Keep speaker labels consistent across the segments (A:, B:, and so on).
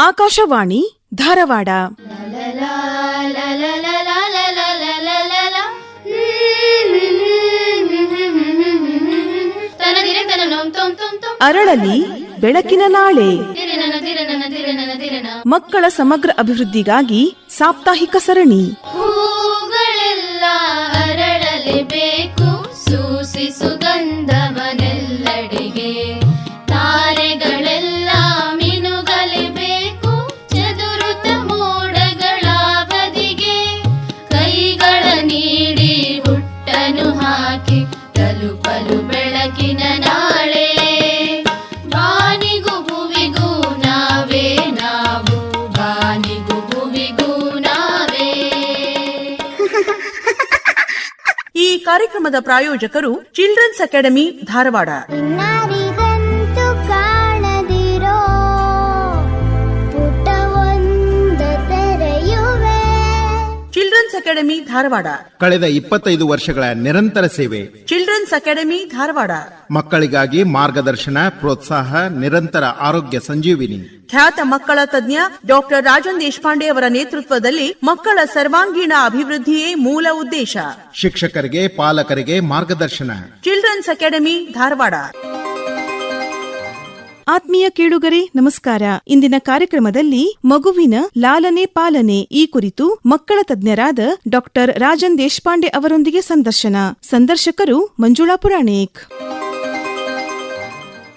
A: ಆಕಾಶವಾಣಿ ಧಾರವಾಡ. ಅರಳಲಿ ಬೆಳಕಿನ ನಾಳೆ. ಮಕ್ಕಳ ಸಮಗ್ರ ಅಭಿವೃದ್ಧಿಗಾಗಿ ಸಾಪ್ತಾಹಿಕ ಸರಣಿ.
B: ಹೂಗಳೆಲ್ಲ ಅರಳಲೇಬೇಕು
A: ಕಾರ್ಯಕ್ರಮದ ಪ್ರಾಯೋಜಕರು children's academy Dharwad. Academy Dharwad
C: ಕಳೆದ ಇಪ್ಪತ್ತೈದು ವರ್ಷಗಳ ನಿರಂತರ ಸೇವೆ.
A: ಚಿಲ್ಡ್ರನ್ಸ್ ಅಕಾಡೆಮಿ ಧಾರವಾಡ
C: ಮಕ್ಕಳಿಗಾಗಿ ಮಾರ್ಗದರ್ಶನ ಪ್ರೋತ್ಸಾಹ ನಿರಂತರ ಆರೋಗ್ಯ ಸಂಜೀವಿನಿ.
A: ಖ್ಯಾತ ಮಕ್ಕಳ ತಜ್ಞ ಡಾಕ್ಟರ್ ರಾಜನ್ ದೇಶಪಾಂಡೆ ಅವರ ನೇತೃತ್ವದಲ್ಲಿ ಮಕ್ಕಳ ಸರ್ವಾಂಗೀಣ ಅಭಿವೃದ್ಧಿಯೇ ಮೂಲ ಉದ್ದೇಶ.
C: ಶಿಕ್ಷಕರಿಗೆ ಪಾಲಕರಿಗೆ ಮಾರ್ಗದರ್ಶನ.
A: ಚಿಲ್ಡ್ರನ್ಸ್ ಅಕಾಡೆಮಿ ಧಾರವಾಡ ಆತ್ಮೀಯ ಕೇಳುಗರೆ, ನಮಸ್ಕಾರ. ಇಂದಿನ ಕಾರ್ಯಕ್ರಮದಲ್ಲಿ ಮಗುವಿನ ಲಾಲನೆ ಪಾಲನೆ ಈ ಕುರಿತು ಮಕ್ಕಳ ತಜ್ಞರಾದ ಡಾಕ್ಟರ್ ರಾಜನ್ ದೇಶಪಾಂಡೆ ಅವರೊಂದಿಗೆ ಸಂದರ್ಶನ. ಸಂದರ್ಶಕರು ಮಂಜುಳಾ ಪುರಾಣಿಕ್.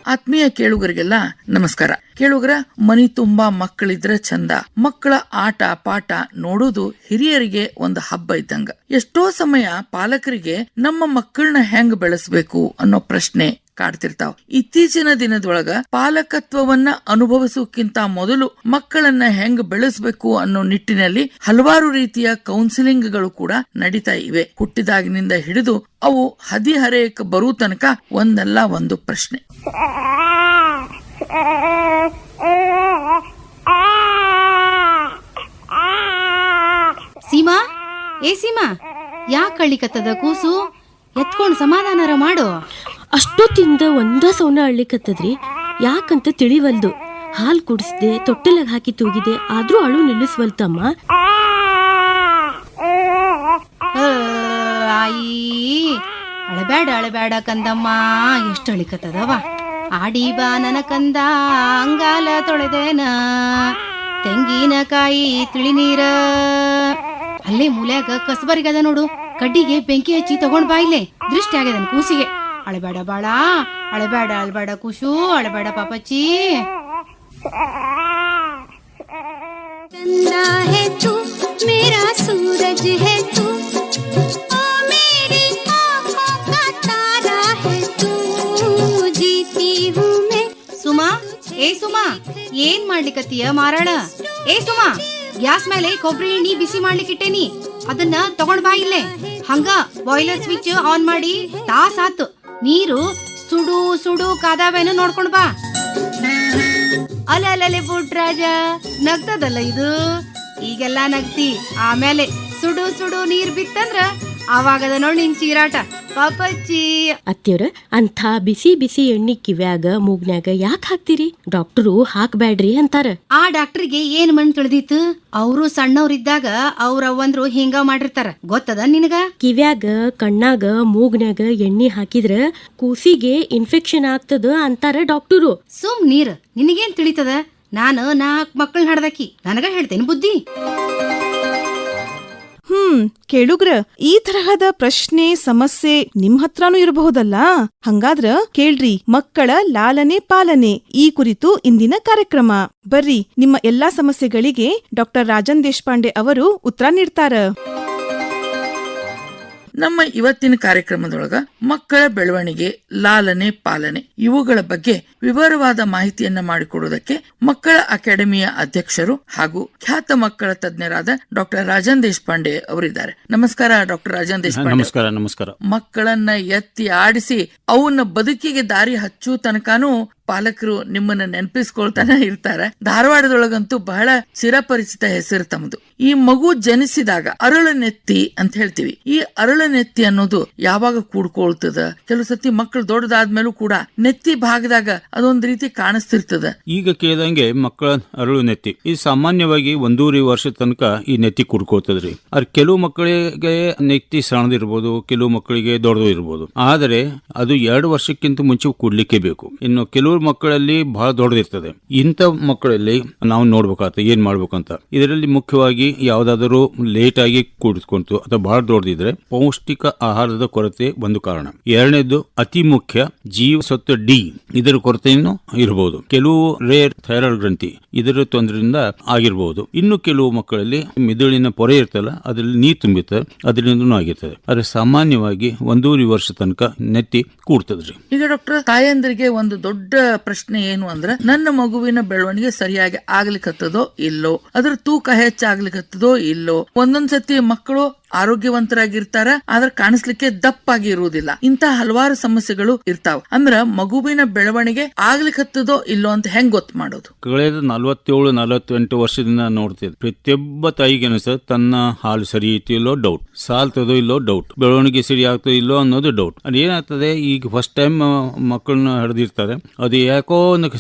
D: ಆತ್ಮೀಯ ಕೇಳುಗರಿಗೆಲ್ಲ ನಮಸ್ಕಾರ. ಕೇಳುಗರ, ಮನಿ ತುಂಬಾ ಮಕ್ಕಳಿದ್ರೆ ಚಂದ. ಮಕ್ಕಳ ಆಟ, ಪಾಠ ನೋಡೋದು ಹಿರಿಯರಿಗೆ ಒಂದು ಹಬ್ಬ ಇದ್ದಂಗ. ಎಷ್ಟೋ ಸಮಯ ಪಾಲಕರಿಗೆ ನಮ್ಮ ಮಕ್ಕಳನ್ನ ಹೆಂಗ್ ಬೆಳೆಸಬೇಕು ಅನ್ನೋ ಪ್ರಶ್ನೆ ಕಾಡ್ತಿರ್ತಾವ. ಇತ್ತೀಚಿನ ದಿನದೊಳಗ ಪಾಲಕತ್ವವನ್ನ ಅನುಭವಿಸೋಕ್ಕಿಂತ ಮೊದಲು ಮಕ್ಕಳನ್ನ ಹೆಂಗ್ ಬೆಳೆಸಬೇಕು ಅನ್ನೋ ನಿಟ್ಟಿನಲ್ಲಿ ಹಲವಾರು ರೀತಿಯ ಕೌನ್ಸಿಲಿಂಗ್ಗಳು ಕೂಡ ನಡೀತಾ ಇವೆ. ಹುಟ್ಟಿದಾಗಿನಿಂದ ಹಿಡಿದು ಅವು ಹದಿಹರೆಯಕ್ಕೆ ಬರೋ ತನಕ ಒಂದಲ್ಲ ಒಂದು ಪ್ರಶ್ನೆ.
E: ಸೀಮಾ? ಏ ಸೀಮಾ ಯಾ ಕಳ್ಳಿಕತ್ತದ ಕೂಸು? ಎತ್ಕೊಂಡು ಸಮಾಧಾನರ ಮಾಡು.
F: ಅಷ್ಟೊತ್ತಿಂದ ಒಂದ ಸೌನ ಅಳ್ಳಿಕತ್ತದ್ರಿ. ಯಾಕಂತ ತಿಳಿವಲ್ದು. ಹಾಲ್ ಕುಡಿಸ್ದೆ, ತೊಟ್ಟಲಾಗ ಹಾಕಿ ತೂಗಿದೆ, ಆದ್ರೂ ಅಳು ನಿಲ್ಲಿಸ್ವಲ್ತಮ್ಮ.
E: ಆಯಿ. ಅಳಬೇಡ ಅಳಬೇಡ ಕಂದಮ್ಮ. ಎಷ್ಟು ಅಳಿಕತ್ತದವ ಆಡಿ ಬಾ ನನ ಕಂದ. ಅಂಗಾಲ ತೊಳೆದೇನ. ತೆಂಗಿನಕಾಯಿ ತಿಳಿನೀರ ಅಲ್ಲೇ ಮೂಲ್ಯಾಗ ಕಸಬರಿಗದ ನೋಡು. ಕಡ್ಡಿಗೆ ಬೆಂಕಿ ಹಚ್ಚಿ ತಗೊಂಡ್ ಬಾ ಇಲ್ಲೇ. ದೃಷ್ಟಿ ಆಗ್ಯದನ್ ಕೂಸಿಗೆ. ಅಳಬೇಡ ಬಾಳ. ಅಳಬೇಡ ಅಳಬೇಡ ಕುಶು ಅಳಬೇಡ ಪಾಪಚ್ಚಿ.
G: ಹೇ ತು ಹೇ ತು
E: ಸುಮಾ ಏ ಸುಮಾ ಏನ್ ಮಾಡ್ಲಿಕ್ಕತ್ತೀಯ ಮಾರಾಳ? ಏ ಸುಮಾ ಗ್ಯಾಸ್ ಮೇಲೆ ಕೊಬ್ಬರಿ ಎಣ್ಣೆ ಬಿಸಿ ಮಾಡ್ಲಿಕ್ಕಿಟ್ಟೇನಿ. ಅದನ್ನ ತಗೊಂಡ್ ಬಾ ಇಲ್ಲೇ. ಹಂಗ ಬಾಯ್ಲರ್ ಸ್ವಿಚ್ ಆನ್ ಮಾಡಿ ತಾಸಾತು ನೀರು ಸುಡು ಸುಡು ಕಾದಾವೇನು ನೋಡ್ಕೊಂಡ್ ಬಾ. ಅಲೆ ಅಲ್ಲಲೆ ಪುಟ್ರಾಜ, ನಗ್ತದಲ್ಲ ಇದು? ಈಗೆಲ್ಲ ನಗ್ತಿ, ಆಮೇಲೆ ಸುಡು ಸುಡು ನೀರ್ ಬಿತ್ತಂದ್ರ ಅವಾಗದ ನೋಡಿ ನಿನ್ ಚೀರಾಟ. ಪಾಪಚ್ಚಿ
F: ಅತ್ತಿಯವ್ರ ಅಂಥ ಬಿಸಿ ಬಿಸಿ ಎಣ್ಣಿ ಕಿವ್ಯಾಗ ಮೂಗ್ನ್ಯಾಗ ಯಾಕೆ ಹಾಕ್ತೀರಿ? ಡಾಕ್ಟರು ಹಾಕ್ಬ್ಯಾಡ್ರಿ ಅಂತಾರ.
E: ಆ ಡಾಕ್ಟರ್ಗೆ ಏನ್ ಮಣ್ ತಿಳಿದಿತ್ತು ಅವರು ಸಣ್ಣವರಿದ್ದಾಗ ಅವ್ರ ಅವ್ವಂದ್ರು ಹಿಂಗ ಮಾಡಿರ್ತಾರ. ಗೊತ್ತದ ನಿನಗ?
F: ಕಿವ್ಯಾಗ ಕಣ್ಣಾಗ ಮೂಗ್ನ್ಯಾಗ ಎಣ್ಣಿ ಹಾಕಿದ್ರ ಕೂಸಿಗೆ ಇನ್ಫೆಕ್ಷನ್ ಆಗ್ತದ ಅಂತಾರ ಡಾಕ್ಟರು.
E: ಸುಮ್ ನೀರ್ ನಿನಗೇನ್ ತಿಳಿತದ? ನಾನು ನಾಲ್ಕು ಮಕ್ಕಳನ್ನ ಹಡ್ದಾಕಿ. ನನಗ ಹೇಳ್ತೇನೆ ಬುದ್ಧಿ.
A: ಹ್ಮ್, ಕೇಳುಗ್ರ, ಈ ತರಹದ ಪ್ರಶ್ನೆ, ಸಮಸ್ಯೆ ನಿಮ್ ಹತ್ರನೂ ಇರಬಹುದಲ್ಲ? ಹಂಗಾದ್ರ ಕೇಳ್ರಿ, ಮಕ್ಕಳ ಲಾಲನೆ ಪಾಲನೆ, ಈ ಕುರಿತು ಇಂದಿನ ಕಾರ್ಯಕ್ರಮ. ಬರ್ರಿ, ನಿಮ್ಮ ಎಲ್ಲಾ ಸಮಸ್ಯೆಗಳಿಗೆ ಡಾಕ್ಟರ್ ರಾಜನ್ ದೇಶಪಾಂಡೆ ಅವರು ಉತ್ತರ ನೀಡ್ತಾರ.
D: ನಮ್ಮ ಇವತ್ತಿನ ಕಾರ್ಯಕ್ರಮದೊಳಗ ಮಕ್ಕಳ ಬೆಳವಣಿಗೆ ಲಾಲನೆ ಪಾಲನೆ ಇವುಗಳ ಬಗ್ಗೆ ವಿವರವಾದ ಮಾಹಿತಿಯನ್ನ ಮಾಡಿಕೊಡುವುದಕ್ಕೆ ಮಕ್ಕಳ ಅಕಾಡೆಮಿಯ ಅಧ್ಯಕ್ಷರು ಹಾಗೂ ಖ್ಯಾತ ಮಕ್ಕಳ ತಜ್ಞರಾದ ಡಾಕ್ಟರ್ ರಾಜನ್ ದೇಶಪಾಂಡೆ ಅವರಿದ್ದಾರೆ. ನಮಸ್ಕಾರ ಡಾಕ್ಟರ್ ರಾಜನ್ ದೇಶಪಾಂಡೆ.
H: ನಮಸ್ಕಾರ ನಮಸ್ಕಾರ.
D: ಮಕ್ಕಳನ್ನ ಎತ್ತಿ ಆಡಿಸಿ ಅವನ್ನ ಬದುಕಿಗೆ ದಾರಿ ಹಚ್ಚು ತನಕನೂ ಪಾಲಕರು ನಿಮ್ಮನ್ನ ನೆನಪಿಸ್ಕೊಳ್ತಾನೆ ಇರ್ತಾರೆ. ಧಾರವಾಡದೊಳಗಂತೂ ಬಹಳ ಚಿರಪರಿಚಿತ ಹೆಸರು ತಮ್ಮದು ಈ ಮಗು ಜನಿಸಿದಾಗ ಅರಳ ನೆತ್ತಿ ಅಂತ ಹೇಳ್ತೀವಿ. ಈ ಅರಳನೆತ್ತಿ ಅನ್ನೋದು ಯಾವಾಗ ಕೂಡ್ಕೊಳ್ತದ? ಕೆಲವು ಸತಿ ಮಕ್ಕಳು ದೊಡ್ಡದಾದ್ಮೇಲೂ ಕೂಡ ನೆತ್ತಿ ಭಾಗದಾಗ ಅದೊಂದ್ ರೀತಿ ಕಾಣಿಸ್ತಿರ್ತದ.
H: ಈಗ ಕೇಳಿದಂಗೆ ಮಕ್ಕಳ ಅರಳು ನೆತ್ತಿ ಈ ಸಾಮಾನ್ಯವಾಗಿ ಒಂದೂವರೆ ವರ್ಷ ತನಕ ಈ ನೆತ್ತಿ ಕೂಡ್ಕೊಳ್ತದ್ರಿ. ಅದ್ರ ಕೆಲವು ಮಕ್ಕಳಿಗೆ ನೆತ್ತಿ ಸಣ್ಣದಿರ್ಬೋದು, ಕೆಲವು ಮಕ್ಕಳಿಗೆ ದೊಡ್ಡದು ಇರ್ಬೋದು ಆದರೆ ಅದು ಎರಡು ವರ್ಷಕ್ಕಿಂತ ಮುಂಚೆ ಕೂಡ್ಲಿಕ್ಕೆ ಬೇಕು. ಇನ್ನು ಕೆಲವು ಮಕ್ಕಳಲ್ಲಿ ಬಹಳ ದೊಡ್ಡದಿರ್ತದೆ. ಇಂಥ ಮಕ್ಕಳಲ್ಲಿ ನಾವು ನೋಡ್ಬೇಕಾಗ್ತದೆ ಏನ್ ಮಾಡ್ಬೇಕಂತ? ಇದರಲ್ಲಿ ಮುಖ್ಯವಾಗಿ ಯಾವ್ದಾದರೂ ಲೇಟ್ ಆಗಿ ಕೂಡಿಸ್ಕೊಂತು ಅಥವಾ ಬಹಳ ದೊಡ್ಡದಿದ್ರೆ ಪೌಷ್ಟಿಕ ಆಹಾರದ ಕೊರತೆ ಒಂದು ಕಾರಣ. ಎರಡನೇದು ಅತಿ ಮುಖ್ಯ ಜೀವಸತ್ವ ಡಿ ಇದರ ಕೊರತೆಯನ್ನು ಇರಬಹುದು ಕೆಲವು ರೇರ್ ಥೈರಾಯ್ಡ್ ಗ್ರಂಥಿ ಇದರ ತೊಂದರೆಯಿಂದ ಆಗಿರಬಹುದು ಇನ್ನು ಕೆಲವು ಮಕ್ಕಳಲ್ಲಿ ಮಿದುಳಿನ ಪೊರೆ ಇರ್ತಲ್ಲ, ಅದರಲ್ಲಿ ನೀರು ತುಂಬಿರ್ತದೆ ಅದರಿಂದನೂ ಆಗಿರ್ತದೆ. ಆದ್ರೆ ಸಾಮಾನ್ಯವಾಗಿ ಒಂದೂವರೆ ವರ್ಷ ತನಕ ನೆತ್ತಿ ಕೂಡ್ತದ್ರಿ.
D: ಈಗ ಡಾಕ್ಟರ್ ತಾಯಂದ್ರಿಗೆ ಒಂದು ದೊಡ್ಡ ಪ್ರಶ್ನೆ ಏನು ಅಂದ್ರೆ, ನನ್ನ ಮಗುವಿನ ಬೆಳವಣಿಗೆ ಸರಿಯಾಗಿ ಆಗ್ಲಿಕತ್ತದೋ ಇಲ್ಲೋ? ಅದ್ರ ತೂಕ ಹೆಚ್ಚಾಗ್ಲಿಕತ್ತದೋ ಇಲ್ಲೋ? ಒಂದೊಂದ್ಸತಿ ಮಕ್ಕಳು ಆರೋಗ್ಯವಂತರಾಗಿರ್ತಾರ, ಆದ್ರೆ ಕಾಣಿಸ್ಲಿಕ್ಕೆ ದಪ್ಪಾಗಿ ಇರುವುದಿಲ್ಲ. ಇಂತಹ ಹಲವಾರು ಸಮಸ್ಯೆಗಳು ಇರ್ತಾವ. ಅಂದ್ರ ಮಗುವಿನ ಬೆಳವಣಿಗೆ ಆಗ್ಲಿಕತ್ತದೋ ಇಲ್ಲೋ ಅಂತ ಹೆಂಗ್ ಗೊತ್ತು ಮಾಡೋದು?
H: ಕಳೆದ ನಲವತ್ತೇಳು, ನಲವತ್ತೆಂಟು ವರ್ಷದಿಂದ ನೋಡ್ತಿದ್ರು ಪ್ರತಿಯೊಬ್ಬ ತಾಯಿಗೆ ಅನಿಸ್ತದೆ ತನ್ನ ಹಾಲು ಸರಿ ಇಲ್ಲೋ ಡೌಟ್ ಸಾಲ್ತದೋ ಇಲ್ಲೋ ಡೌಟ್ ಬೆಳವಣಿಗೆ ಸರಿ ಆಗ್ತದೋ ಇಲ್ಲೋ ಅನ್ನೋದು ಡೌಟ್ ಅದು ಏನಾಗ್ತದೆ, ಈಗ ಫಸ್ಟ್ ಟೈಮ್ ಮಕ್ಕಳನ್ನ ಹಿಡಿದಿರ್ತಾರೆ. ಅದು ಯಾಕೋ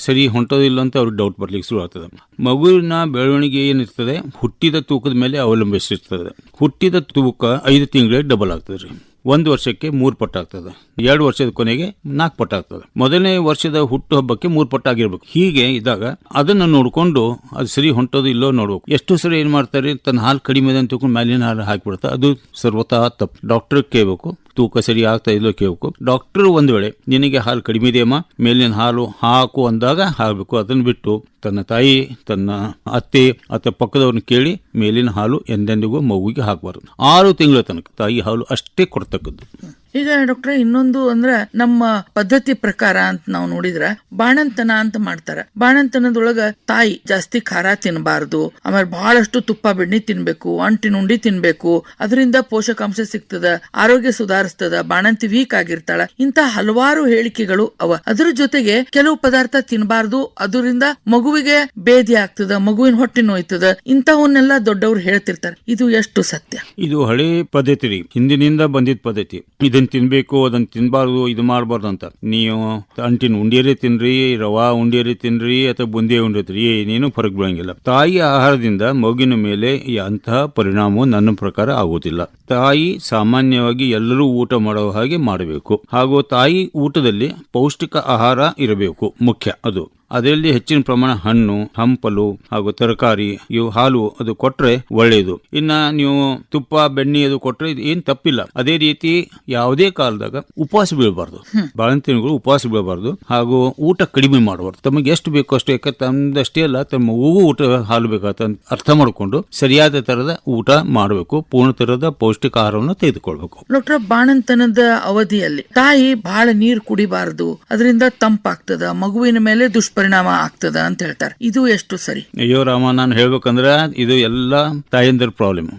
H: ಸರಿ ಹೊಂಟೋದಿಲ್ಲ ಅಂತ ಅವ್ರಿಗೆ ಡೌಟ್ ಬರ್ಲಿಕ್ಕೆ ಶುರು ಆಗ್ತದೆ ಮಗುವಿನ ಬೆಳವಣಿಗೆ ಏನಿರ್ತದೆ, ಹುಟ್ಟಿದ ತೂಕದ ಮೇಲೆ ಅವಲಂಬಿಸಿರ್ತದೆ. ಹುಟ್ಟಿದ ತೂಕ ಐದು ತಿಂಗಳಿಗೆ ಡಬಲ್ ಆಗ್ತದೆ ರೀ ಒಂದು ವರ್ಷಕ್ಕೆ ಮೂರು ಪಟ್ಟ ಆಗ್ತದೆ. ಎರಡು ವರ್ಷದ ಕೊನೆಗೆ ನಾಲ್ಕು ಪಟ್ಟ ಆಗ್ತದೆ. ಮೊದಲನೇ ವರ್ಷದ ಹುಟ್ಟು ಹಬ್ಬಕ್ಕೆ ಮೂರು ಪಟ್ಟು ಆಗಿರ್ಬೇಕು. ಹೀಗೆ ಇದ್ದಾಗ ಅದನ್ನು ನೋಡಿಕೊಂಡು ಅದು ಸರಿ ಹೊಂಟೋದು ಇಲ್ಲೋ ನೋಡ್ಬೇಕು. ಎಷ್ಟು ಸರಿ ಏನು ಮಾಡ್ತಾರೆ? ತನ್ನ ಹಾಲು ಕಡಿಮೆ ಅಂತ ತಿಳ್ಕೊಂಡು ಮ್ಯಾಲಿನ ಹಾಲು ಹಾಕಿಬಿಡ್ತಾ ಅದು ಸರ್ವತಃ ತಪ್ಪು. ಡಾಕ್ಟರ್ ಕೇಳಬೇಕು. ತೂಕ ಸರಿ ಆಗ್ತಾ ಇಲ್ಲೋ ಕೇಳಬೇಕು ಡಾಕ್ಟರ್ ಒಂದು ವೇಳೆ, ನಿನಗೆ ಹಾಲು ಕಡಿಮೆ ಇದೆಯಮ್ಮ? ಮೇಲಿನ ಹಾಲು ಹಾಕು ಅಂದಾಗ ಹಾಕಬೇಕು. ಅದನ್ನ ಬಿಟ್ಟು ತನ್ನ ತಾಯಿ, ತನ್ನ ಅತ್ತೆ ಅಥವಾ ಪಕ್ಕದವ್ರನ್ನ ಕೇಳಿ ಮೇಲಿನ ಹಾಲು ಎಂದೆಂದಿಗೂ ಮಗುವಿಗೆ ಹಾಕಬಾರ್ದು. ಆರು ತಿಂಗಳ ತನಕ ತಾಯಿ ಹಾಲು ಅಷ್ಟೇ ಕೊಡ್ತಕ್ಕದ್ದು.
D: ಈಗ ಡಾಕ್ಟ್ರೆ, ಇನ್ನೊಂದು ಅಂದ್ರ ನಮ್ಮ ಪದ್ಧತಿ ಪ್ರಕಾರ ಅಂತ ನಾವು ನೋಡಿದ್ರ ಬಾಣಂತನ ಅಂತ ಮಾಡ್ತಾರ. ಬಾಣಂತನದೊಳಗ ತಾಯಿ ಜಾಸ್ತಿ ಖಾರ ತಿನ್ನಬಾರದು ಆಮೇಲೆ ಬಹಳಷ್ಟು ತುಪ್ಪ, ಬೆಣ್ಣೆ ತಿನ್ಬೇಕು ಅಂಟಿನ ಉಂಡಿ ತಿನ್ಬೇಕು, ಅದರಿಂದ ಪೋಷಕಾಂಶ ಸಿಗ್ತದ, ಆರೋಗ್ಯ ಸುಧಾರಿಸ್ತದ, ಬಾಣಂತಿ ವೀಕ್ ಆಗಿರ್ತಾಳ ಇಂತ ಹಲವಾರು ಹೇಳಿಕೆಗಳು ಅವ. ಅದ್ರ ಜೊತೆಗೆ ಕೆಲವು ಪದಾರ್ಥ ತಿನ್ನಬಾರದು ಅದರಿಂದ ಮಗುವಿಗೆ ಬೇದಿ ಆಗ್ತದ, ಮಗುವಿನ ಹೊಟ್ಟೆ ನೋಯ್ತದ ಇಂತವನ್ನೆಲ್ಲ ದೊಡ್ಡವರು ಹೇಳ್ತಿರ್ತಾರೆ. ಇದು ಎಷ್ಟು ಸತ್ಯ.
H: ಇದು ಹಳೆ ಪದ್ಧತಿ ಹಿಂದಿನಿಂದ ಬಂದಿದ ಪದ್ಧತಿ. ಇದನ್ನ ತಿನ್ಬೇಕು ಅದನ್ನ ತಿನ್ನಬಾರ್ದು ಇದು ಮಾಡಬಾರ್ದು ಅಂತ. ನೀವು ಅಂಟಿನ ಉಂಡಿಯರೇ ತಿನ್ರಿ, ರವಾ ಉಂಡಿಯರೇ ತಿನ್ರಿ, ಅಥವಾ ಬುಂದಿ ಉಂಡಿ ತಿನ್ರಿ, ಏನೇನು ಫರಕ್ ಬೀಳಂಗಿಲ್ಲ. ತಾಯಿ ಆಹಾರದಿಂದ ಮಗುವಿನ ಮೇಲೆ ಅಂತಹ ಪರಿಣಾಮ ನನ್ನ ಪ್ರಕಾರ ಆಗುವುದಿಲ್ಲ. ತಾಯಿ ಸಾಮಾನ್ಯವಾಗಿ ಎಲ್ಲರೂ ಊಟ ಮಾಡುವ ಹಾಗೆ ಮಾಡಬೇಕು. ಹಾಗೂ ತಾಯಿ ಊಟದಲ್ಲಿ ಪೌಷ್ಟಿಕ ಆಹಾರ ಇರಬೇಕು. ಮುಖ್ಯ ಅದು. ಅದರಲ್ಲಿ ಹೆಚ್ಚಿನ ಪ್ರಮಾಣ ಹಣ್ಣು ಹಂಪಲು ಹಾಗೂ ತರಕಾರಿ ಇವು ಹಾಲು ಅದು ಕೊಟ್ರೆ ಒಳ್ಳೆಯದು ಇನ್ನ ನೀವು ತುಪ್ಪ ಬೆಣ್ಣೆ ಅದು ಕೊಟ್ರೆ ಇದು ಏನ್ ತಪ್ಪಿಲ್ಲ. ಅದೇ ರೀತಿ ಯಾವುದೇ ಕಾಲದಾಗ ಉಪವಾಸ ಬೀಳಬಾರ್ದು. ಬಾಳಂತಿನಗಳು ಉಪವಾಸ ಬೀಳಬಾರ್ದು. ಹಾಗೂ ಊಟ ಕಡಿಮೆ ಮಾಡಬಾರ್ದು. ತಮಗೆ ಎಷ್ಟು ಬೇಕೋ ಅಷ್ಟು ಯಾಕೆ ತಮ್ಮದಷ್ಟೇ ಅಲ್ಲ ತಮ್ಮ ಹೂವು ಊಟ ಹಾಲು ಬೇಕಾತ ಅರ್ಥ ಮಾಡಿಕೊಂಡು ಸರಿಯಾದ ತರದ ಊಟ ಮಾಡಬೇಕು. ಪೂರ್ಣ ತರದ ಪೌಷ್ಟಿಕ ಆಹಾರವನ್ನು ತೆಗೆದುಕೊಳ್ಬೇಕು.
D: ಡಾಕ್ಟರ್ ಬಾಣಂತನದ ಅವಧಿಯಲ್ಲಿ ತಾಯಿ ಬಹಳ ನೀರು ಕುಡಿಬಾರದು. ಅದರಿಂದ ತಂಪಾಗ್ತದ ಮಗುವಿನ ಮೇಲೆ ದುಷ್ಪರಿಣಾಮ ಆಗ್ತದ ಅಂತ ಹೇಳ್ತಾರೆ. ಇದು ಎಷ್ಟು ಸರಿ?
H: ಅಯ್ಯೋ ರಾಮ ನಾನು ಹೇಳ್ಬೇಕಂದ್ರೆ ಇದು ಎಲ್ಲ ತಾಯಂದಿರ ಪ್ರಾಬ್ಲಮ್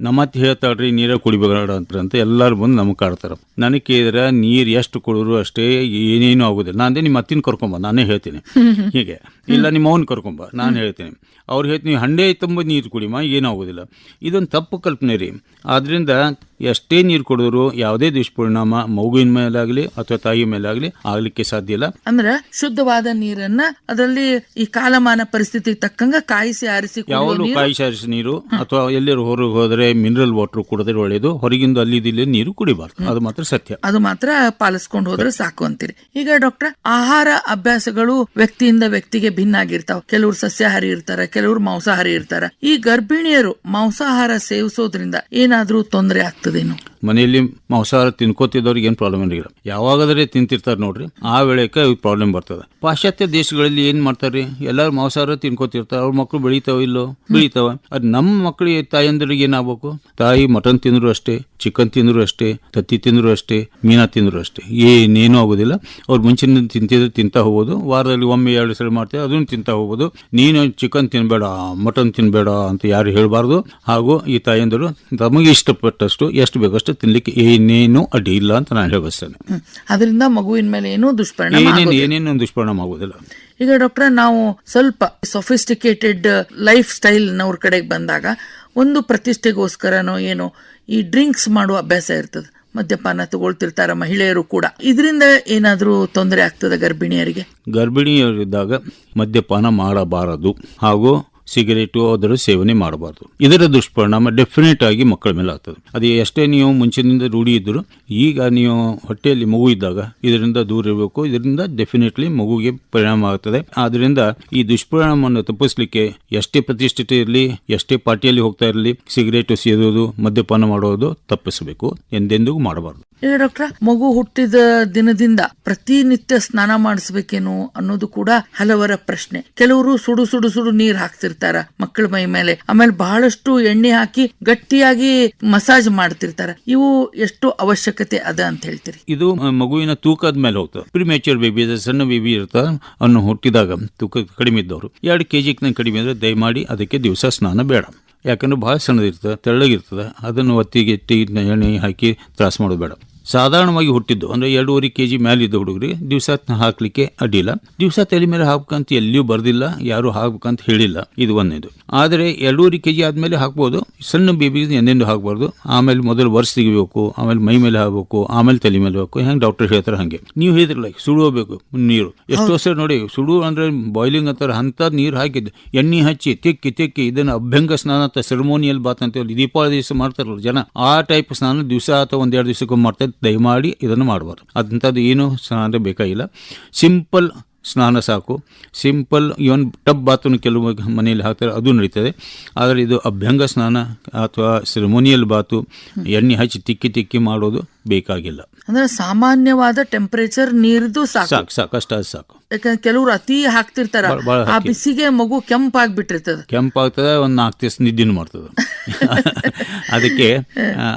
H: ನಮ್ಮತ್ತೆ ಹೇಳ್ತಾಳ್ರಿ ನೀರ ಕುಡಿಬೇಡ ಅಂತ ಎಲ್ಲರೂ ಬಂದು ನಮಗೆ ಕಾಡ್ತಾರ. ನನಗೆ ಕೇಳಿದ್ರೆ ನೀರ್ ಎಷ್ಟು ಕುಡಿದ್ರು ಅಷ್ಟೇ ಏನೇನು ಆಗುದಿಲ್ಲ. ನಾನೇ ನಿಮ್ಮ ಅತ್ತಿನ ಕರ್ಕೊಂಬ ನಾನೇ ಹೇಳ್ತೀನಿ. ಹೀಗೆ. ಇಲ್ಲ ನಿಮ್ಮ ಅವನ್ ಕರ್ಕೊಂಬ ನಾನು ಹೇಳ್ತೀನಿ. ಅವ್ರು ಹೇಳ್ತೀನಿ ಹಂಡೆ ತುಂಬ ನೀರು ಕುಡಿಮ ಏನಾಗೋದಿಲ್ಲ ಇದೊಂದು ತಪ್ಪು ಕಲ್ಪನೆ ರೀ. ಆದ್ರಿಂದ ಎಷ್ಟೇ ನೀರು ಕುಡಿದ್ರು ಯಾವುದೇ ದುಷ್ಪರಿಣಾಮ ಮಗುವಿನ ಮೇಲಾಗ್ಲಿ ಅಥವಾ ತಾಯಿ ಮೇಲಾಗ್ಲಿ ಆಗ್ಲಿಕ್ಕೆ ಸಾಧ್ಯ ಇಲ್ಲ.
D: ಅಂದ್ರ ಶುದ್ಧವಾದ ನೀರನ್ನ ಅದರಲ್ಲಿ ಈ ಕಾಲಮಾನ ಪರಿಸ್ಥಿತಿ ತಕ್ಕಂಗ ಕಾಯಿಸಿ ಆರಿಸಿ
H: ಯಾವಾಗಲೂ ಕಾಯಿಸಿ ಆರಿಸಿ ನೀರು ಅಥವಾ ಎಲ್ಲರೂ ಹೊರಗೆ ಹೋದ್ರೆ ಮಿನರಲ್ ವಾಟರ್ ಕುಡಿದ್ರೆ ಒಳ್ಳೇದು ಹೊರಗಿಂದ ಅಲ್ಲಿ ಇಲ್ಲಿ ನೀರು ಕುಡಿಬಾರ್ದು. ಅದು ಮಾತ್ರ ಸತ್ಯ.
D: ಅದು ಮಾತ್ರ ಪಾಲಿಸ್ಕೊಂಡು ಹೋದ್ರೆ ಸಾಕು ಅಂತೀರಿ. ಈಗ ಡಾಕ್ಟರ್ ಆಹಾರ ಅಭ್ಯಾಸಗಳು ವ್ಯಕ್ತಿಯಿಂದ ವ್ಯಕ್ತಿಗೆ ಭಿನ್ನ ಆಗಿರ್ತಾವ ಕೆಲವರು ಸಸ್ಯಾಹಾರಿ ಇರ್ತಾರ ಕೆಲವರು ಮಾಂಸಾಹಾರಿ ಇರ್ತಾರ. ಈ ಗರ್ಭಿಣಿಯರು ಮಾಂಸಾಹಾರ ಸೇವಿಸೋದ್ರಿಂದ ಏನಾದ್ರೂ ತೊಂದರೆ ಆಗ್ತದೇನು?
H: ಮನೆಯಲ್ಲಿ ಮಾಂಸಾಹಾರ ತಿನ್ಕೋತಿದ್ದವ್ರಿಗೆ ಏನು ಪ್ರಾಬ್ಲಮ್ ಏನಿಲ್ಲ ಯಾವಾಗಾದ್ರೆ ತಿಂತಿರ್ತಾರೆ ನೋಡ್ರಿ, ಆ ವೇಳೆಗೆ ಪ್ರಾಬ್ಲಮ್ ಬರ್ತದೆ. ಪಾಶ್ಚಾತ್ಯ ದೇಶಗಳಲ್ಲಿ ಏನು ಮಾಡ್ತಾರೆ ಎಲ್ಲಾರು ಮಾಂಸಾಹಾರ ತಿನ್ಕೋತಿರ್ತಾರೆ, ಅವ್ರ ಮಕ್ಕಳು ಬೆಳಿತಾವ ಇಲ್ಲೋ? ಬೆಳಿತಾವ. ಅದು ನಮ್ಮ ಮಕ್ಕಳಿಗೆ ತಾಯಂದ್ರಿಗೆ ಏನಾಗಬೇಕು? ತಾಯಿ ಮಟನ್ ತಿಂದ್ರು ಅಷ್ಟೇ ಚಿಕನ್ ತಿಂದ್ರು ಅಷ್ಟೇ, ತತ್ತಿ ತಿಂದ್ರು ಅಷ್ಟೇ, ಮೀನಾ ತಿಂದ್ರು ಅಷ್ಟೇ. ಏನೇನು ಆಗೋದಿಲ್ಲ. ಅವ್ರು ಮುಂಚಿನ ತಿಂತಿದ್ರೆ ತಿಂತಾ ಹೋಗೋದು ವಾರದಲ್ಲಿ ಒಮ್ಮೆ ಎರಡು ಸಲ ಮಾಡ್ತಾರೆ ಅದನ್ನು ತಿಂತಾ ಹೋಗೋದು ನೀನು ಚಿಕನ್ ತಿನ್ಬೇಡ, ಮಟನ್ ತಿನ್ಬೇಡ ಅಂತ ಯಾರು ಹೇಳಬಾರ್ದು. ಹಾಗೂ ಈ ತಾಯಂದಿರು ತಮಗೆ ಇಷ್ಟಪಟ್ಟಷ್ಟು ಎಷ್ಟು ಬೇಕಷ್ಟು ಅಷ್ಟು ತಿನ್ಲಿಕ್ಕೆ ಏನೇನು ಅಡ್ಡಿ ಇಲ್ಲ ಅಂತ ನಾನು ಹೇಳಬಸ್ತೇನೆ.
D: ಅದರಿಂದ ಮಗುವಿನ ಮೇಲೆ ಏನೂ ದುಷ್ಪರಿಣಾಮ
H: ಏನೇನು
D: ಆಗೋದಿಲ್ಲ.
H: ಏನೇನು ದುಷ್ಪರಿಣಾಮ ಆಗೋದಿಲ್ಲ.
D: ಈಗ ಡಾಕ್ಟರ್ ನಾವು ಸ್ವಲ್ಪ ಸೊಫಿಸ್ಟಿಕೇಟೆಡ್ ಲೈಫ್ ಸ್ಟೈಲ್ ನವ್ರ ಕಡೆಗೆ ಬಂದಾಗ ಒಂದು ಪ್ರತಿಷ್ಠೆಗೋಸ್ಕರನೋ ಏನೋ ಈ ಡ್ರಿಂಕ್ಸ್ ಮಾಡುವ ಅಭ್ಯಾಸ ಇರ್ತದೆ. ಮದ್ಯಪಾನ ತಗೊಳ್ತಿರ್ತಾರೆ ಮಹಿಳೆಯರು ಕೂಡ. ಇದರಿಂದ ಏನಾದರೂ ತೊಂದರೆ ಆಗ್ತದೆ ಗರ್ಭಿಣಿಯರಿಗೆ?
H: ಗರ್ಭಿಣಿಯರಿದ್ದಾಗ ಮದ್ಯಪಾನ ಮಾಡಬಾರದು. ಹಾಗೂ ಸಿಗರೇಟು ಅದರ ಸೇವನೆ ಮಾಡಬಾರ್ದು. ಇದರ ದುಷ್ಪರಿಣಾಮ ಡೆಫಿನೆಟ್ ಆಗಿ ಮಕ್ಕಳ ಮೇಲೆ ಆಗ್ತದೆ. ಅದು ಎಷ್ಟೇ ನೀವು ಮುಂಚಿನಿಂದ ರೂಢಿ ಇದ್ದರೂ ಈಗ ನೀವು ಹೊಟ್ಟೆಯಲ್ಲಿ ಮಗು ಇದ್ದಾಗ ಇದರಿಂದ ದೂರ ಇರಬೇಕು. ಇದರಿಂದ ಡೆಫಿನೆಟ್ಲಿ ಮಗುಗೆ ಪರಿಣಾಮ ಆಗ್ತದೆ. ಆದ್ದರಿಂದ ಈ ದುಷ್ಪರಿಣಾಮವನ್ನು ತಪ್ಪಿಸಲಿಕ್ಕೆ ಎಷ್ಟೇ ಪ್ರತಿಷ್ಠಿತ ಇರಲಿ, ಎಷ್ಟೇ ಪಾರ್ಟಿಯಲ್ಲಿ ಹೋಗ್ತಾ ಇರಲಿ, ಸಿಗರೇಟು ಸೇದೋದು ಮದ್ಯಪಾನ ಮಾಡೋದು ತಪ್ಪಿಸಬೇಕು. ಎಂದೆಂದಿಗೂ ಮಾಡಬಾರದು.
D: ಡಾಕ್ಟರ್, ಮಗು ಹುಟ್ಟಿದ ದಿನದಿಂದ ಪ್ರತಿನಿತ್ಯ ಸ್ನಾನ ಮಾಡಿಸ್ಬೇಕೇನು ಅನ್ನೋದು ಕೂಡ ಹಲವರ ಪ್ರಶ್ನೆ. ಕೆಲವರು ಸುಡು ಸುಡು ಸುಡು ನೀರು ಹಾಕ್ತಿರ್ತಾರ. ಮಕ್ಕಳ ಮೈ ಮೇಲೆ. ಆಮೇಲೆ ಬಹಳಷ್ಟು ಎಣ್ಣೆ ಹಾಕಿ ಗಟ್ಟಿಯಾಗಿ ಮಸಾಜ್ ಮಾಡ್ತಿರ್ತಾರ. ಇವು ಎಷ್ಟು ಅವಶ್ಯಕತೆ ಅದ ಅಂತ ಹೇಳ್ತೀರಿ.
H: ಇದು ಮಗುವಿನ ತೂಕದ ಮೇಲೆ ಹೋಗ್ತದೆ. ಪ್ರಿಮೇಚರ್ ಬೇಬಿ ಸಣ್ಣ ಬೇಬಿ ಇರ್ತದೆ ಅವನು ಹುಟ್ಟಿದಾಗ ತೂಕ ಕಡಿಮೆ ಇದ್ದವರು. ಎರಡು ಕೆ ಜಿಗೆ ಕಡಿಮೆ ಅಂದ್ರೆ ದಯಮಾಡಿ ಅದಕ್ಕೆ ದಿವಸ ಸ್ನಾನ ಬೇಡ. ಯಾಕಂದ್ರೆ ಭಾಳ ಸಣ್ಣದಿರ್ತದೆ, ತೆಳ್ಳಗಿರ್ತದೆ. ಅದನ್ನು ಒತ್ತಿಗೆ, ಎತ್ತಿ, ಎಣ್ಣೆ ಹಾಕಿ ತ್ರಾಸ ಮಾಡೋದು ಬೇಡ. ಸಾಧಾರಣವಾಗಿ ಹುಟ್ಟಿದ್ದು ಅಂದ್ರೆ ಎರಡೂವರೆ ಕೆ ಜಿ ಮೇಲಿದ್ದ ಹುಡುಗರಿಗೆ ದಿವಸ ಹಾಕಲಿಕ್ಕೆ ಅಡ್ಡಿಲ್ಲ. ದಿವಸ ತಲೆ ಮೇಲೆ ಹಾಕ್ಬೇಕಂತ ಎಲ್ಲಿಯೂ ಬರ್ದಿಲ್ಲ ಯಾರು ಹಾಕ್ಬೇಕಂತ ಹೇಳಿಲ್ಲ. ಇದು ಒಂದೇದು ಆದರೆ ಎರಡೂವರೆ ಕೆ ಜಿ ಆದಮೇಲೆ ಹಾಕ್ಬೋದು. ಸಣ್ಣ ಬೇಬಿಗೆ ಎಂದೆಂದು ಹಾಕ್ಬಾರ್ದು. ಆಮೇಲೆ ಮೊದಲು ವರ್ಷ ತೆಗಿಬೇಕು ಆಮೇಲೆ ಮೈ ಮೇಲೆ ಹಾಕಬೇಕು ಆಮೇಲೆ ತಲೆ ಮೇಲೆ ಹಾಕಬೇಕು. ಹೆಂಗೆ ಡಾಕ್ಟರ್ ಹೇಳ್ತಾರೆ ಹಾಗೆ. ನೀವು ಹೇಳಿದ್ರಲ್ಲ ಸುಡೋಬೇಕು ನೀರು. ಎಷ್ಟೋ ಸರ್ ನೋಡಿ ಸುಡು ಅಂದ್ರೆ ಬಾಯ್ಲಿಂಗ್ ಅಂತಾರೆ ಅಂತ ನೀರು ಹಾಕಿದ್ದು. ಎಣ್ಣೆ ಹಚ್ಚಿ ತಿಕ್ಕಿ ತಿಕ್ಕಿ ಇದನ್ನು ಅಭ್ಯಂಗ ಸ್ನಾನ ಅಂತ ಸೆರೆಮೋನಿಯಲ್ ಬಾತ್ ಅಂತ ಹೇಳಿ ದೀಪಾವಳಿ ದಿವಸ ಮಾಡ್ತಾರಲ್ಲ ಜನ ಆ ಟೈಪ್ ಸ್ನಾನ ದಿವಸ ಅಥವಾ ಒಂದೆರಡು ದಿವಸಕ್ಕೊಮ್ಮೆ ಮಾಡ್ತಾರೆ ದಯಮಾಡಿ ಇದನ್ನು ಮಾಡಬಾರ್ದು ಅಂಥದ್ದು ಏನು ಸ್ನಾನ ಬೇಕಾಗಿಲ್ಲ. ಸಿಂಪಲ್ ಸ್ನಾನ ಸಾಕು. ಸಿಂಪಲ್ ಇವನ್ ಟಬ್ ಬಾತನ್ನು ಕೆಲವು ಮನೆಯಲ್ಲಿ ಹಾಕ್ತಾರೆ ಅದು ನಡೀತದೆ. ಆದರೆ ಇದು ಅಭ್ಯಂಗ ಸ್ನಾನ ಅಥವಾ ಸೆರೆಮೋನಿಯಲ್ ಬಾತು ಎಣ್ಣೆ ಹಚ್ಚಿ ತಿಕ್ಕಿ ತಿಕ್ಕಿ ಮಾಡೋದು ಬೇಕಾಗಿಲ್ಲ.
D: ಅಂದ್ರೆ ಸಾಮಾನ್ಯವಾದ ಟೆಂಪರೇಚರ್ ನೀರ್ದು ಸಾಕು.
H: ಸಾಕು ಸಾಕು ಅಷ್ಟ ಸಾಕು.
D: ಯಾಕಂದ್ರೆ ಕೆಲವರು ಅತಿ ಹಾಕ್ತಿರ್ತಾರೆ. ಬಿಸಿಗೆ ಮಗು ಕೆಂಪಾಗ್ಬಿಟ್ಟಿರ್ತದ.
H: ಕೆಂಪಾಗ್ತದೆ ಒಂದು ನಾಲ್ಕು ದಿವಸ ನಿದ್ದಿನ ಮಾಡ್ತದೆ. ಅದಕ್ಕೆ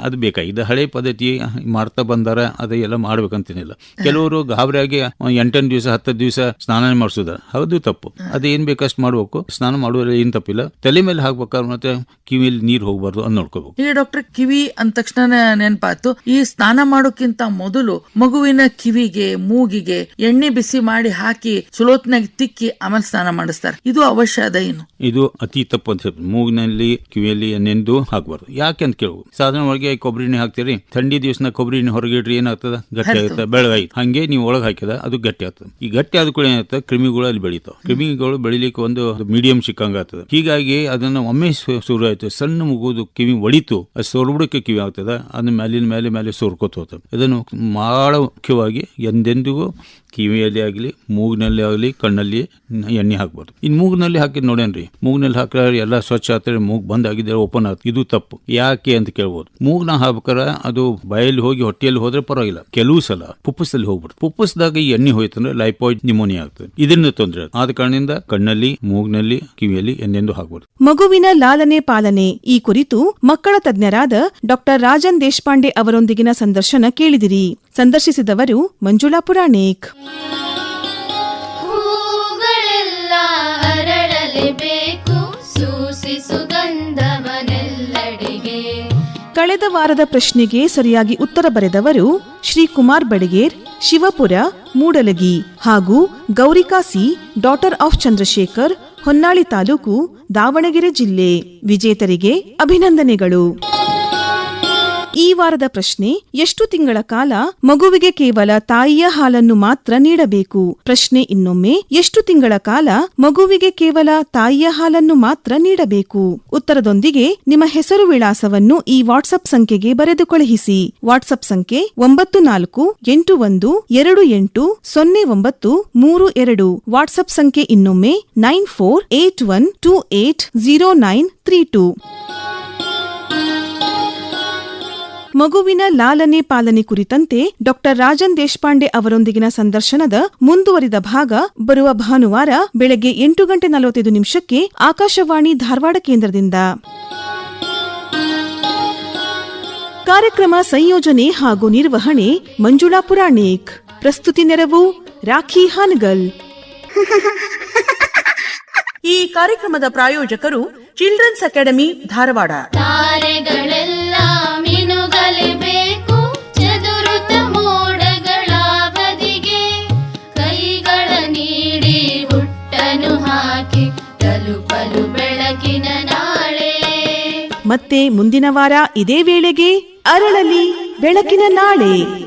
H: ಅದು ಬೇಕಾಗಿದೆ ಹಳೆ ಪದ್ಧತಿ ಮಾಡ್ತಾ ಬಂದಾರ ಅದೇ ಎಲ್ಲ ಮಾಡ್ಬೇಕಂತೇನಿಲ್ಲ. ಕೆಲವರು ಗಾಬರಿಯಾಗಿ ಎಂಟನೇ ದಿವಸ ಹತ್ತು ದಿವಸ ಸ್ನಾನ ಮಾಡಿಸೋದ. ಹೌದು ತಪ್ಪು. ಅದು ಏನ್ ಬೇಕಷ್ಟು ಮಾಡ್ಬೇಕು. ಸ್ನಾನ ಮಾಡುವ ಏನ್ ತಪ್ಪಿಲ್ಲ. ತಲೆ ಮೇಲೆ ಹಾಕ್ಬೇಕಾದ್ರೆ ಮತ್ತೆ ಕಿವಿಯಲ್ಲಿ ನೀರು ಹೋಗ್ಬಾರ್ದು ಅಂತ ನೋಡ್ಕೋಬೇಕು.
D: ಈಗ ಡಾಕ್ಟರ್ ಕಿವಿ ಅಂದ ತಕ್ಷಣ ನೆನಪಾತು ಈ ಸ್ನಾನ ಮಾಡೋಕ್ಕಿಂತ ಮೊದಲು ಮಗುವಿನ ಕಿವಿಗೆ ಮೂಗಿಗೆ ಎಣ್ಣೆ ಬಿಸಿ ಮಾಡಿ ಹಾಕಿ ಸುಲೋತ್ನಾಗ ತಿಕ್ಕಿ ಆಮೇಲೆ ಸ್ನಾನ ಮಾಡಿಸ್ತಾರೆ. ಇದು ಅವಶ್ಯ ಅದ ಏನು?
H: ಇದು ಅತಿ ತಪ್ಪು ಅಂತ ಮೂಗಿನಲ್ಲಿ ಕಿವಿಯಲ್ಲಿ ಎಣ್ಣೆಂದು ಹಾಕಬಾರ್ದು. ಯಾಕೆ ಅಂತ ಕೇಳ್ಬೋದು ಸಾಧಾರಣವಾಗಿ ಕೊಬ್ಬರಿ ಎಣ್ಣೆ ಹಾಕ್ತೀರಿ ಥಂಡಿ ದಿವಸನ ಕೊಬ್ಬರಿ ಎಣ್ಣೆ ಹೊರಗೆ ಇಡ್ರಿ ಏನಾಗ್ತದ? ಗಟ್ಟಿ ಆಗುತ್ತೆ ಬೆಳಗಾಯ್ತು. ಹಂಗೆ ನೀವು ಒಳಗೆ ಹಾಕಿದ ಅದು ಗಟ್ಟಿ ಆಗ್ತದೆ. ಈ ಗಟ್ಟಿ ಆದ ಕೂಡ ಏನಾಗ್ತದೆ ಕ್ರಿಮಿಗಳು ಅಲ್ಲಿ ಬೆಳಿತಾವೆ. ಕ್ರಿಮಿಗಳು ಬೆಳಿಲಿಕ್ಕೆ ಒಂದು ಮೀಡಿಯಂ ಸಿಕ್ಕಂಗ ಆಗ್ತದೆ. ಹೀಗಾಗಿ ಅದನ್ನ ಒಮ್ಮೆ ಶುರು ಆಯ್ತು ಸಣ್ಣ ಮುಗುದು ಕಿವಿ ಒಡಿತು ಅದು ಸೊರ್ಬಿಡಕ್ಕೆ ಕಿವಿ ಆಗ್ತದೆ ಅದನ್ನ ಮೇಲಿನ ಮೇಲೆ ಮೇಲೆ ಸೋರ್ಕೋತ ಹೋಗ್ತದೆ. ಇದನ್ನು ಬಹಳ ಮುಖ್ಯವಾಗಿ ಎಂದೆಂದಿಗೂ ಕಿವಿಯಲ್ಲಿ ಆಗಲಿ, ಮೂಗಿನಲ್ಲಿ ಆಗಲಿ, ಕಣ್ಣಲ್ಲಿ ಎಣ್ಣೆ ಹಾಕ್ಬಾರ್ದು ಇನ್ನು ಮೂಗಿನಲ್ಲಿ ಹಾಕಿದ್ ನೋಡೇನ್ರಿ ಮೂಗಿನಲ್ಲಿ ಹಾಕಿದ್ರೆ ಎಲ್ಲ ಸ್ವಚ್ಛ ಆಗ್ತದೆ, ಮೂಗ್ ಬಂದ್ ಆಗಿದ್ರೆ ಓಪನ್ ಆಗ್ತದೆ. ಇದು ತಪ್ಪು. ಯಾಕೆ ಅಂತ ಕೇಳ್ಬೋದು. ಮೂಗ್ನ ಹಾಕ್ಬೇಕಾರೆ ಅದು ಬಯಲ್ ಹೋಗಿ ಹೊಟ್ಟೆಯಲ್ಲಿ ಹೋದ್ರೆ ಪರವಾಗಿಲ್ಲ. ಕೆಲವು ಸಲ ಪುಪ್ಪಸದಲ್ಲಿ ಹೋಗ್ಬಿಡ್ತು ಪುಪ್ಪಸದಾಗ ಈ ಎಣ್ಣೆ ಹೋಯ್ತಂದ್ರೆ ಲೈಪಾಯ್ಡ್ ನಿಮೋನಿಯಾ ಆಗ್ತದೆ. ಇದರಿಂದ ತೊಂದರೆ ಆದ ಕಾರಣದಿಂದ ಕಣ್ಣಲ್ಲಿ, ಮೂಗ್ನಲ್ಲಿ, ಕಿವಿಯಲ್ಲಿ ಎಣ್ಣೆಂದು ಹಾಕ್ಬಾರ್ದು
A: ಮಗುವಿನ ಲಾಲನೆ ಪಾಲನೆ. ಈ ಕುರಿತು ಮಕ್ಕಳ ತಜ್ಞರಾದ ಡಾಕ್ಟರ್ ರಾಜನ್ ದೇಶಪಾಂಡೆ ಅವರೊಂದಿಗಿನ ಸಂದರ್ಶನ ಕೇಳಿದಿರಿ. ಸಂದರ್ಶಿಸಿದವರು ಮಂಜುಳಾ ಪುರಾಣಿಕ್. ಕಳೆದ ವಾರದ ಪ್ರಶ್ನೆಗೆ ಸರಿಯಾಗಿ ಉತ್ತರ ಬರೆದವರು ಶ್ರೀಕುಮಾರ್ ಬಡಗೇರ್, ಶಿವಪುರ, ಮೂಡಲಗಿ ಹಾಗೂ Gaurika C, daughter of Chandrashekhar, Honnali taluk Davanagere ಜಿಲ್ಲೆ. ವಿಜೇತರಿಗೆ ಅಭಿನಂದನೆಗಳು. ವಾರದ ಪ್ರಶ್ನೆ, ಎಷ್ಟು ತಿಂಗಳ ಕಾಲ ಮಗುವಿಗೆ ಕೇವಲ ತಾಯಿಯ ಹಾಲನ್ನು ಮಾತ್ರ ನೀಡಬೇಕು? ಪ್ರಶ್ನೆ ಇನ್ನೊಮ್ಮೆ, ಎಷ್ಟು ತಿಂಗಳ ಕಾಲ ಮಗುವಿಗೆ ಕೇವಲ ತಾಯಿಯ ಹಾಲನ್ನು ಮಾತ್ರ ನೀಡಬೇಕು? ಉತ್ತರದೊಂದಿಗೆ, ನಿಮ್ಮ ಹೆಸರು ವಿಳಾಸವನ್ನು ಈ ವಾಟ್ಸ್ಆಪ್ ಸಂಖ್ಯೆಗೆ ಬರೆದು ಕಳುಹಿಸಿ ವಾಟ್ಸ್ಆಪ್ ಸಂಖ್ಯೆ ಒಂಬತ್ತು ನಾಲ್ಕು ಎಂಟು ಒಂದು ಎರಡು ಎಂಟು ಸೊನ್ನೆ ಒಂಬತ್ತು ಮೂರು ಎರಡು. ವಾಟ್ಸ್ಆಪ್ ಸಂಖ್ಯೆ ಇನ್ನೊಮ್ಮೆ, nine four eight one two eight zero nine three two. ಮಗುವಿನ ಲಾಲನೆ ಪಾಲನೆ ಕುರಿತಂತೆ ಡಾಕ್ಟರ್ ರಾಜನ್ ದೇಶಪಾಂಡೆ ಅವರೊಂದಿಗಿನ ಸಂದರ್ಶನದ ಮುಂದುವರಿದ ಭಾಗ ಬರುವ ಭಾನುವಾರ ಬೆಳಗ್ಗೆ ಎಂಟು ಗಂಟೆ ನಲವತ್ತೈದು ನಿಮಿಷಕ್ಕೆ ಆಕಾಶವಾಣಿ ಧಾರವಾಡ ಕೇಂದ್ರದಿಂದ. ಕಾರ್ಯಕ್ರಮ ಸಂಯೋಜನೆ ಹಾಗೂ ನಿರ್ವಹಣೆ ಮಂಜುಳಾ ಪುರಾಣಿಕ್. ಪ್ರಸ್ತುತಿ ನೆರವು ರಾಖಿ ಹಾನಗಲ್.
I: ಈ ಕಾರ್ಯಕ್ರಮದ ಪ್ರಾಯೋಜಕರು ಚಿಲ್ಡ್ರನ್ಸ್ ಅಕಾಡೆಮಿ ಧಾರವಾಡ.
B: ಬೆಳಕಿನ ನಾಳೆ.
A: ಮತ್ತೆ ಮುಂದಿನ ವಾರ ಇದೇ ವೇಳೆಗೆ ಅರಳಲಿ ಬೆಳಕಿನ ನಾಳೆ.